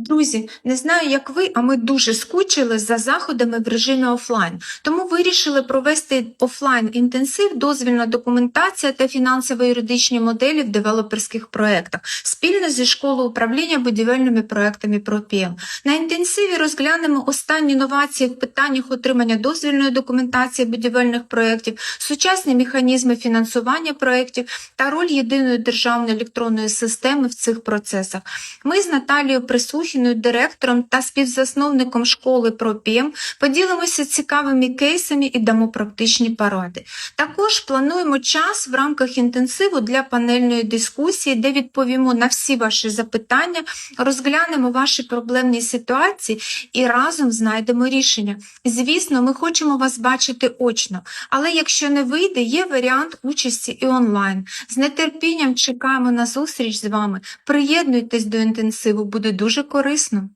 Друзі, не знаю, як ви, а ми дуже скучили за заходами в режимі офлайн. Тому вирішили провести офлайн інтенсив, дозвільна документація та фінансово-юридичні моделі в девелоперських проєктах спільно зі школою управління будівельними проєктами ПРОПІМ. На інтенсиві розглянемо останні новації в питаннях отримання дозвільної документації будівельних проєктів, сучасні механізми фінансування проєктів та роль єдиної державної електронної системи в цих процесах. Ми з Наталією Присухіною, директором та співзасновником школи ПРОПІМ поділимося цікавими кейсами і дамо практичні поради. Також плануємо час в рамках інтенсиву для панельної дискусії, де відповімо на всі ваші запитання, розглянемо ваші проблемні ситуації і разом знайдемо рішення. Звісно, ми хочемо вас бачити очно, але якщо не вийде, є варіант участі і онлайн. З нетерпінням чекаємо на зустріч з вами. Приєднуйтесь до інтенсиву, буде дуже корисно.